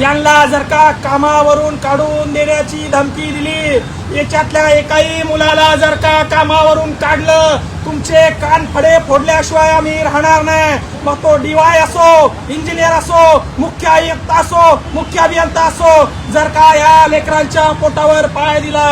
यांना जर का कामावरून काढून देण्याची धमकी दिली याच्यातल्या एकाही मुलाला जर का कामावरून काढलं तुमचे कान फडे फोडल्याशिवाय आम्ही राहणार नाही. मग तो डीवाय असो इंजिनियर असो मुख्य आयुक्त असो मुख्य अभियंता असो जर का या लेकरांच्या पोटावर पाय दिला.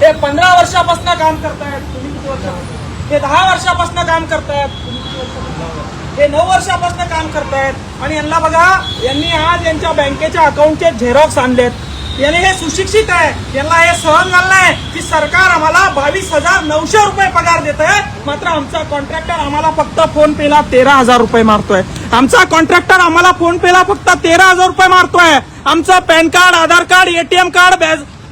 हे पंधरा वर्षापासून काम करतायत. तुम्ही किती हे दहा वर्षापासून काम करतायत. तुम्ही किती हे नऊ वर्षापासून काम करतायत. आणि यांना बघा यांनी आज यांच्या बँकेच्या अकाउंटचे झेरॉक्स आणलेत. याने हे सुशिक्षित आहे. यांना हे सहन झालं आहे की सरकार आम्हाला बावीस हजार नऊशे रुपये पगार देत आहे मात्र आमचा कॉन्ट्रॅक्टर आम्हाला फक्त फोन पेला तेरा हजार रुपये मारतोय. आमचा कॉन्ट्रॅक्टर आम्हाला फोन पेला फक्त तेरा हजार रुपये मारतोय. आमचं PAN card Aadhaar card ATM card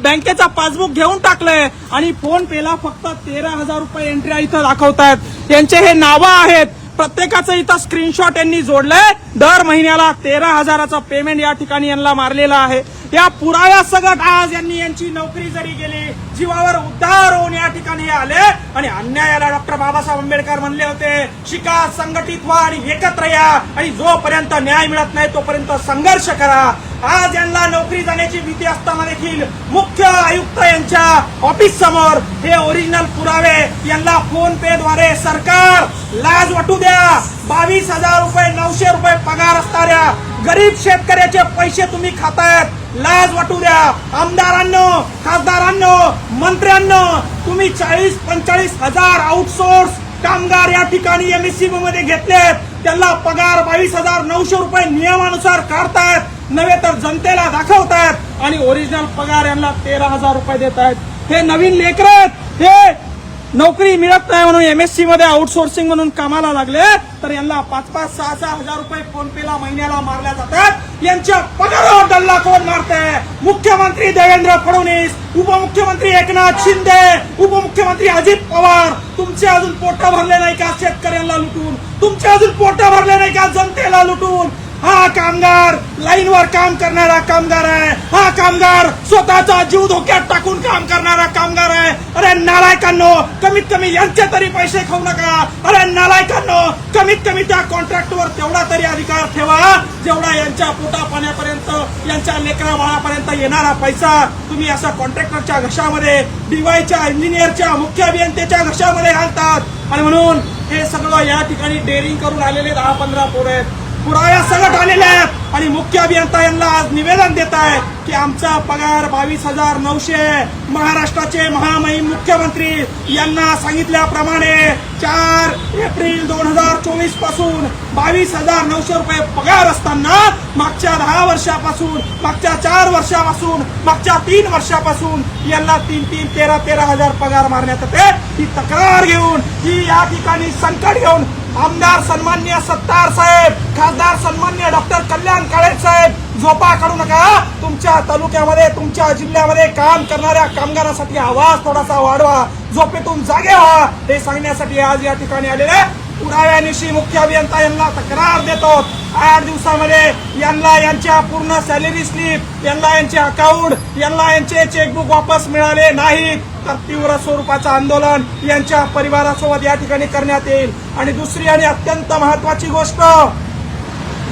बँकेचा पासबुक घेऊन टाकलंय. आणि फोन पेला फक्त तेरा हजार रुपये एंट्री इथं दाखवतायत. यांचे हे नावं आहेत. प्रत्येकाचं इथं स्क्रीनशॉट यांनी जोडलंय. दर महिन्याला तेरा हजाराचा पेमेंट या ठिकाणी यांना मारलेला आहे. त्या पुराव्या सगट आज यांनी यांची नोकरी जरी गेली जीवावर उद्धार होऊन या ठिकाणी आले. आणि अन्यायाला डॉक्टर बाबासाहेब आंबेडकर म्हणले होते शिका संघटित व्हा आणि एकत्र या. आणि जोपर्यंत न्याय मिळत नाही तोपर्यंत संघर्ष करा. आज यांना नोकरी जाण्याची भीती असताना देखील मुख्य आयुक्त यांच्या ऑफिस समोर हे ओरिजिनल पुरावे यांना फोन पे द्वारे सरकार लाज वाटू द्या. बावीस हजार रुपये नऊशे रुपये पगार असणाऱ्या गरीब शेतकऱ्याचे पैसे तुम्ही खातायत. लाज वाटू द्या. आमदारांनो खासदारांनो मंत्र्यांनो तुम्ही चाळीस पंचाळीस हजार आउटसोर्स कामगार या ठिकाणी एमएससी मध्ये घेतलेत. त्यांना पगार बावीस हजार नऊशे रुपये नियमानुसार काढतायत. नव्हे तर जनतेला दाखवतायत आणि ओरिजिनल पगार यांना तेरा हजार रुपये देत आहेत हे नवीन लेकर आहेत. हे नोकरी मिळत नाही म्हणून एमएससी मध्ये आउटसोर्सिंग म्हणून कामाला लागले तर यांना पाच पाच सहा सहा हजार रुपये फोन पेला महिन्याला मारल्या जातात. यांच्या पगारावर डल्ला कोण मारते. मुख्यमंत्री देवेंद्र फडणवीस उपमुख्यमंत्री एकनाथ शिंदे उपमुख्यमंत्री अजित पवार तुमचे अजून पोट भरले नाही का शेतकऱ्यांना लुटून? तुमचे अजून पोट भरले नाही का जनतेला लुटून? हा कामगार लाईनवर काम करणारा कामगार आहे. हा कामगार स्वतःचा जीव धोक्यात टाकून काम करणारा कामगार आहे. अरे नालायकांनो कमीत कमी यांचे तरी पैसे खाऊ नका. अरे नालायकांनो कमीत कमी त्या कॉन्ट्रॅक्टवर तेवढा तरी अधिकार ठेवा. जेवढा यांच्या पोटा पाण्यापर्यंत यांच्या लेकरा बाळापर्यंत येणारा पैसा तुम्ही असा कॉन्ट्रॅक्टरच्या घशामध्ये डीवायच्या इंजिनियरच्या मुख्य अभियंत्याच्या घशामध्ये घालतात. आणि म्हणून हे सगळं या ठिकाणी डेअरिंग करून आलेले दहा पंधरा पोरं आहेत. पुराव्या सगट आलेल्या आहेत. आणि मुख्य अभियंता यांना आज निवेदन देत आहे की आमचा पगार बावीस हजार नऊशे महाराष्ट्राचे महामहिम मुख्यमंत्री यांना सांगितल्याप्रमाणे चार एप्रिल दोन हजार चोवीसपासून बावीस हजार नऊशे रुपये पगार असताना मागच्या दहा वर्षापासून मागच्या चार वर्षापासून मागच्या तीन वर्षापासून यांना तीन तीन तेरा तेरा हजार पगार मारण्यात येते. ही तक्रार घेऊन ही या ठिकाणी संकट घेऊन आमदार सन्मान्य सत्तार साहेब खासदार सन्मान्य डॉक्टर कल्याण काळे साहेब झोपा काढू नका तुमच्या तालुक्यामध्ये तुमच्या जिल्ह्यामध्ये काम करणाऱ्या कामगारांसाठी आवाज थोडासा वाढवा झोपेतून जागे व्हा. हे सांगण्यासाठी आज या ठिकाणी आलेले पुराव्यानिशी मुख्य अभियंता यांना तक्रार देतो आठ दिवसामध्ये यांना यांच्या पूर्ण सॅलरी स्लिप यांना यांचे अकाउंट यांना यांचे चेकबुक वापस मिळाले नाहीत तर तीव्र स्वरूपाचं आंदोलन यांच्या परिवारासोबत या ठिकाणी करण्यात येईल. आणि दुसरी आणि अत्यंत महत्वाची गोष्ट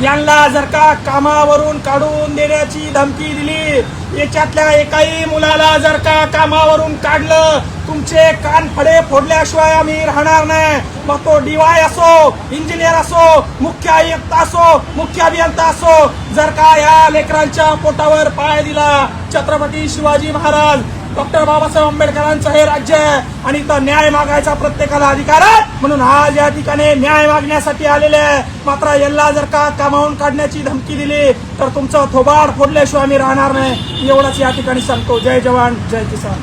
यांना जर का कामावरून काढून देण्याची धमकी दिली याच्यातल्या एकाही मुलाला जर का कामावरून काढलं तुमचे कान फडे फोडल्याशिवाय आम्ही राहणार नाही. मग तो डीवाय असो इंजिनियर असो मुख्य आयुक्त असो मुख्य अभियंता असो जर का या लेकरांच्या पोटावर पाय दिला छत्रपती शिवाजी महाराज डॉक्टर बाबासाहेब आंबेडकरांचं हे राज्य आहे आणि इथं न्याय मागायचा प्रत्येकाला अधिकार आहे. म्हणून आज या ठिकाणी न्याय मागण्यासाठी आलेले आहे. मात्र यांना जर का कामावून काढण्याची धमकी दिली तर तुमचं थोबाड फोडल्याशिवाय आम्ही राहणार नाही. एवढंच या ठिकाणी सांगतो. जय जवान जय किसान.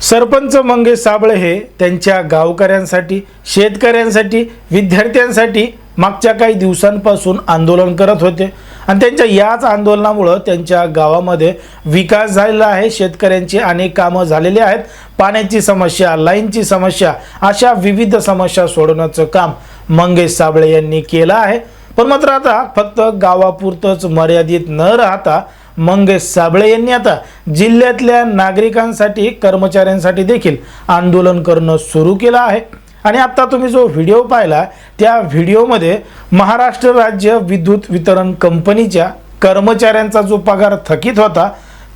सरपंच मंगेश साबळे हे त्यांच्या गावकऱ्यांसाठी शेतकऱ्यांसाठी विद्यार्थ्यांसाठी मागच्या काही दिवसांपासून आंदोलन करत होते. आणि त्यांच्या याच आंदोलनामुळं त्यांच्या गावामध्ये विकास झालेला आहे. शेतकऱ्यांची अनेक कामं झालेली आहेत. पाण्याची समस्या लाईनची समस्या अशा विविध समस्या सोडवण्याचं काम मंगेश साबळे यांनी केलं आहे. पण मात्र आता फक्त गावापुरतंच मर्यादित न राहता मंगेश साबळे यांनी आता जिल्ह्यातल्या नागरिकांसाठी कर्मचाऱ्यांसाठी देखील आंदोलन करणं सुरू केलं आहे. आणि आता तुम्ही जो व्हिडिओ पाहिला त्या व्हिडिओमध्ये महाराष्ट्र राज्य विद्युत वितरण कंपनीच्या कर्मचाऱ्यांचा जो पगार थकीत होता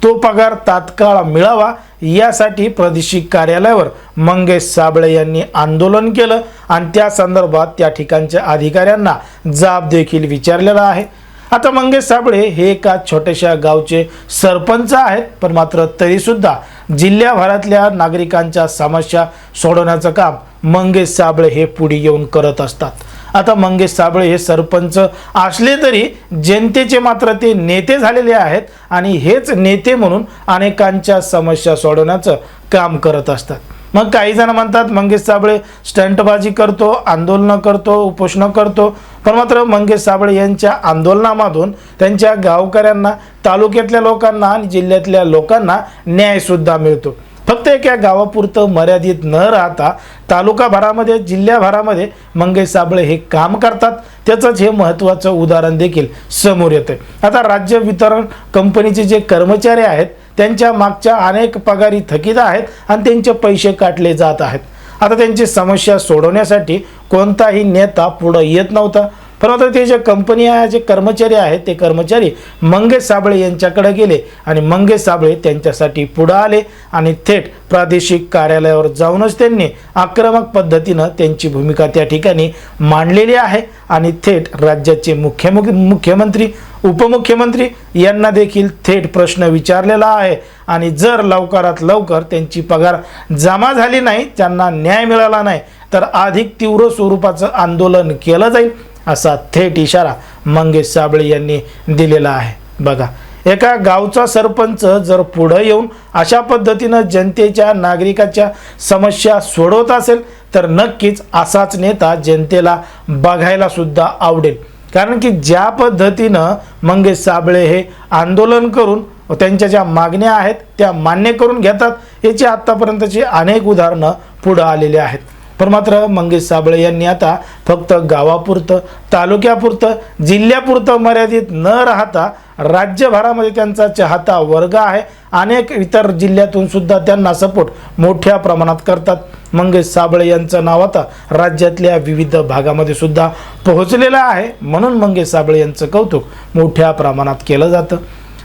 तो पगार तात्काळ मिळावा यासाठी प्रादेशिक कार्यालयावर मंगेश साबळे यांनी आंदोलन केलं. आणि त्या संदर्भात त्या ठिकाणच्या अधिकाऱ्यांना जाब देखील विचारलेला आहे. आता मंगेश साबळे हे एका छोट्याशा गावचे सरपंच आहेत पण मात्र तरीसुद्धा जिल्ह्याभरातल्या नागरिकांच्या समस्या सोडवण्याचं काम मंगेश साबळे हे पुढे येऊन करत असतात. आता मंगेश साबळे हे सरपंच असले तरी जनतेचे मात्र ते नेते झालेले आहेत आणि हेच नेते म्हणून अनेकांच्या समस्या सोडवण्याचं काम करत असतात. मग काही जण म्हणतात मंगेश साबळे स्टंटबाजी करतो आंदोलनं करतो उपोषणं करतो. पण मात्र मंगेश साबळे यांच्या आंदोलनामधून त्यांच्या गावकऱ्यांना तालुक्यातल्या लोकांना आणि जिल्ह्यातल्या लोकांना न्यायसुद्धा मिळतो. फक्त एका गावापुरतं मर्यादित न राहता तालुकाभरामध्ये जिल्ह्याभरामध्ये मंगेश साबळे हे काम करतात. त्याचंच हे महत्त्वाचं उदाहरण देखील समोर येतं आता राज्य वितरण कंपनीचे जे कर्मचारी आहेत त्यांच्या मागच्या अनेक पगारी थकीत आहेत आणि त्यांचे पैसे काटले जात आहेत. आता त्यांची समस्या सोडवण्यासाठी कोणताही नेता पुढं येत नव्हता. पण आता ते जे कंपनी आहे जे कर्मचारी आहेत ते कर्मचारी मंगेश साबळे यांच्याकडे गेले आणि मंगेश साबळे त्यांच्यासाठी पुढं आले आणि थेट प्रादेशिक कार्यालयावर जाऊनच त्यांनी आक्रमक पद्धतीनं त्यांची भूमिका त्या ठिकाणी मांडलेली आहे आणि थेट राज्याचे मुख्यमुख मुख्यमंत्री उपमुख्यमंत्री यांना देखील थेट प्रश्न विचारलेला आहे. आणि जर लवकरात लवकर त्यांची पगार जमा झाली नाही त्यांना न्याय मिळाला नाही तर अधिक तीव्र स्वरूपाचं आंदोलन केलं जाईल. असा थेट इशारा मंगेश साबळे यांनी दिलेला आहे. बघा एका गावचा सरपंच जर पुढं येऊन अशा पद्धतीनं जनतेच्या नागरिकाच्या समस्या सोडवत असेल तर नक्कीच असाच नेता जनतेला बघायला सुद्धा आवडेल. कारण की ज्या पद्धतीनं मंगेश साबळे हे आंदोलन करून त्यांच्या ज्या मागण्या आहेत त्या मान्य करून घेतात याची आत्तापर्यंतची अनेक उदाहरणं पुढं आलेली आहेत. पण मात्र मंगेश साबळे यांनी आता फक्त गावापुरतं तालुक्यापुरतं जिल्ह्यापुरतं मर्यादित न राहता राज्यभरामध्ये त्यांचा चाहता वर्ग आहे. अनेक इतर जिल्ह्यातून सुद्धा त्यांना सपोर्ट मोठ्या प्रमाणात करतात. मंगेश साबळे यांचं नाव आता राज्यातल्या विविध भागामध्ये सुद्धा पोहोचलेलं आहे. म्हणून मंगेश साबळे यांचं कौतुक मोठ्या प्रमाणात केलं जातं.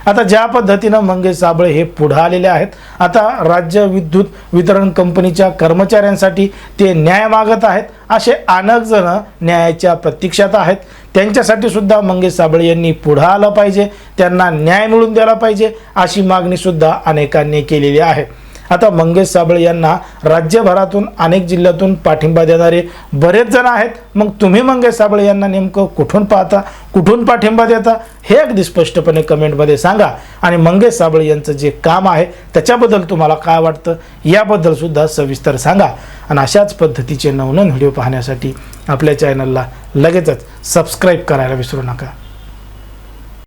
आता ज्या पद्धतीनं मंगेश साबळे हे पुढे आलेले आहेत आता राज्य विद्युत वितरण कंपनीच्या कर्मचाऱ्यांसाठी ते न्याय मागत आहेत. असे अनेक जण न्यायाच्या प्रतीक्षात आहेत. त्यांच्यासाठी सुद्धा मंगेश साबळे यांनी पुढं आलं पाहिजे. त्यांना न्याय मिळवून द्यायला पाहिजे अशी मागणी सुद्धा अनेकांनी केलेली आहे. आता मंगेश साबळे यांना राज्यभरातून अनेक जिल्ह्यातून पाठिंबा देणारे बरेच जण आहेत. मग तुम्ही मंगेश साबळे यांना नेमकं कुठून पाहता? कुठून पाठिंबा देता? हे अगदी स्पष्टपणे कमेंटमध्ये सांगा. आणि मंगेश साबळे यांचं जे काम आहे त्याच्याबद्दल तुम्हाला काय वाटतं? याबद्दलसुद्धा सविस्तर सांगा. आणि अशाच पद्धतीचे नवनवीन व्हिडिओ पाहण्यासाठी आपल्या चॅनलला लगेचच सबस्क्राईब करायला विसरू नका.